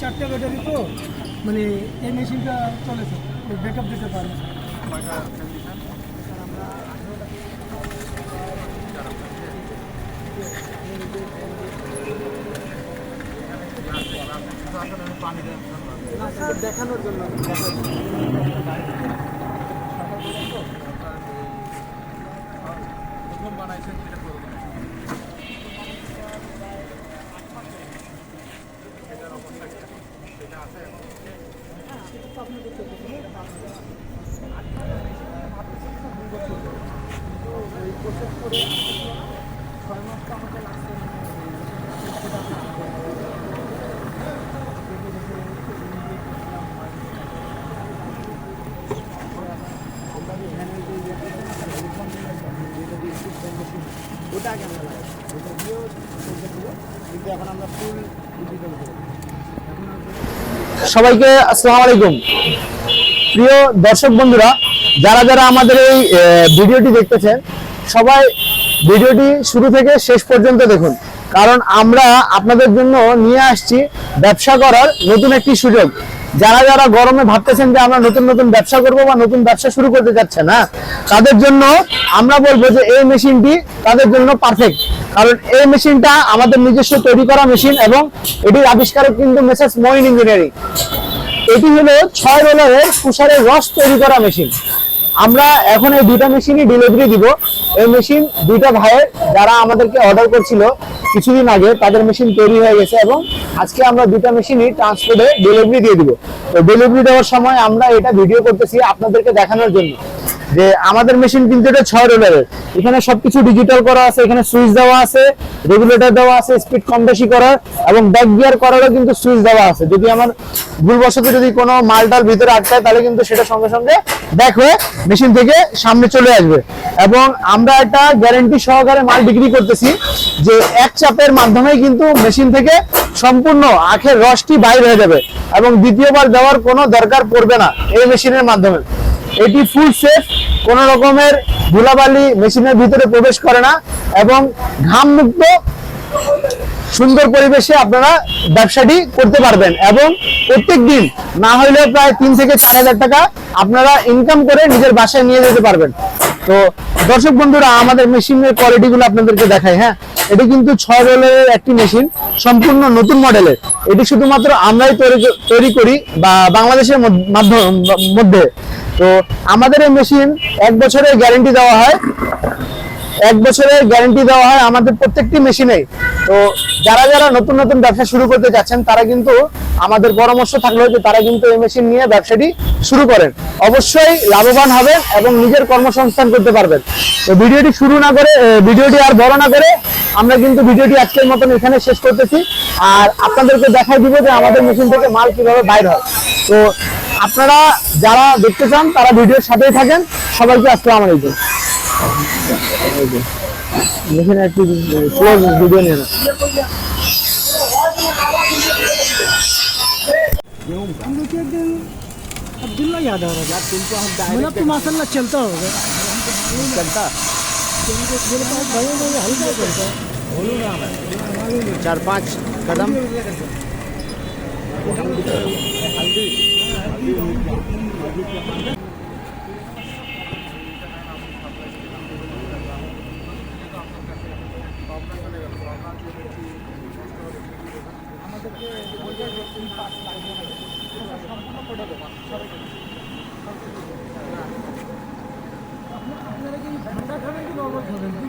চারটে ব্যাটারি তো মানে এই মেশিনটা চলেছে ব্যাকআপ দিতে পারে দেখানোর জন্য। ছয় মাস তো আমাকে লাগছে ওটা আগে আমরা লাগাই ওটা দিয়েও কিন্তু এখন আমরা ফুল ডিজিটাল করে সবাইকে আসসালামু আলাইকুম। প্রিয় দর্শক বন্ধুরা, যারা যারা আমাদের এই ভিডিওটি দেখতেছেন, সবাই ভিডিওটি শুরু থেকে শেষ পর্যন্ত দেখুন। কারণ আমরা আপনাদের জন্য নিয়ে আসছি ব্যবসা করার নতুন একটি সুযোগ। যারা যারা গরমে ভাবতেছেন যে আমরা নতুন নতুন ব্যবসা করব বা নতুন ব্যবসা শুরু করতে যাচ্ছেন না, তাদের জন্য আমরা বলব যে এই মেশিনটি তাদের জন্য পারফেক্ট কারণ এই মেশিনটা আমাদের নিজস্ব তৈরি করা মেশিন এবং এটির আবিষ্কারক কিন্তু মেসেজ মইন ইঞ্জিনিয়ারিং। এটি হলো ছয় রোলারের তুষারের রস তৈরি করা মেশিন। আমরা এখন এই দুইটা মেশিনই ডেলিভারি দিব। এই মেশিন দুইটা ভাইয়ের যারা আমাদেরকে অর্ডার করছিল কিছুদিন আগে, তাদের মেশিন তৈরি হয়ে গেছে এবং আজকে আমরা দুইটা মেশিনই ট্রান্সপোর্টে ডেলিভারি দিয়ে দিব। তো ডেলিভারি দেওয়ার সময় আমরা এটা ভিডিও করতেছি আপনাদেরকে দেখানোর জন্য। যে আমাদের মেশিন কিন্তু এটা ছয় রোলারের এখানে সবকিছু ডিজিটাল করা আছে, এখানে সুইচ দেওয়া আছে রেগুলেটর দেওয়া আছে স্পিড কম বেশি করার এবং ব্যাক গিয়ার করারও কিন্তু সুইচ দেওয়া আছে। যদি আমার ভুলবশত যদি কোনো মালটাল ভিতরে আটকায়, তাহলে কিন্তু সেটা সঙ্গে সঙ্গে ব্যাক হয়ে মেশিন থেকে সামনে চলে আসবে। এবং আমরা একটা গ্যারেন্টি সহকারে মাল বিক্রি করতেছি যে এক চাপের মাধ্যমেই কিন্তু মেশিন থেকে সম্পূর্ণ আখের রসটি বাইর হয়ে যাবে এবং দ্বিতীয়বার দেওয়ার কোনো দরকার পড়বে না এই মেশিনের মাধ্যমে। এটি ফুল সেফ কোন রকমের ধুলাবালি মেশিনের ভিতরে প্রবেশ করে না এবং ঘাম মুক্ত সুন্দর পরিবেশে আপনারা ব্যবসাটি করতে পারবেন এবং প্রত্যেক দিন না হইলেও প্রায় তিন থেকে চার হাজার টাকা আপনারা ইনকাম করে নিজের বাসায় নিয়ে যেতে পারবেন। তো দর্শক বন্ধুরা, আমাদের মেশিনের কোয়ালিটি গুলো আপনাদেরকে দেখাই হ্যাঁ? এটি কিন্তু ছয় রোলের একটি মেশিন, সম্পূর্ণ নতুন মডেলের। এটি শুধুমাত্র আমরাই তৈরি তৈরি করি বা বাংলাদেশের মধ্যে। তো আমাদের এই মেশিন এক বছরের গ্যারেন্টি দেওয়া হয়। এক বছরের গ্যারেন্টি দেওয়া হয় আমাদের প্রত্যেকটি মেশিনেই তো যারা যারা নতুন নতুন ব্যবসা শুরু করতে যাচ্ছেন, তারা কিন্তু আমাদের পরামর্শ থাকল যে তারা কিন্তু এই মেশিন নিয়ে ব্যবসাটি শুরু করেন। অবশ্যই লাভবান হবেন এবং নিজের কর্মসংস্থান করতে পারবেন। তো ভিডিওটি শুরু না করে ভিডিওটি আর বড় না করে, আমরা কিন্তু ভিডিওটি আজকের মতন এখানে শেষ করতেছি। আর আপনাদেরকে দেখাই দিব যে আমাদের মেশিন থেকে মাল কীভাবে বাইর হয়। তো আপনারা যারা দেখতে চান তারা ভিডিওর সাথেই থাকেন সবাইকে আসসালামু আলাইকুম এখানে একটি ক্লোজ ভিডিও নিয়ে না मुझे एक दिन अब्दुल्ला याद आ रहा था तुमको हम मतलब तो माशाल्लाह चलता होगा चलता আমাদেরকে বলবেন যে তিন পাঁচ লাগবে সম্পূর্ণ করে দেবো সবাইকে আপনারা কি ঠান্ডা খাবেন কি নর্মাল খাবেন দুই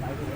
বাইরে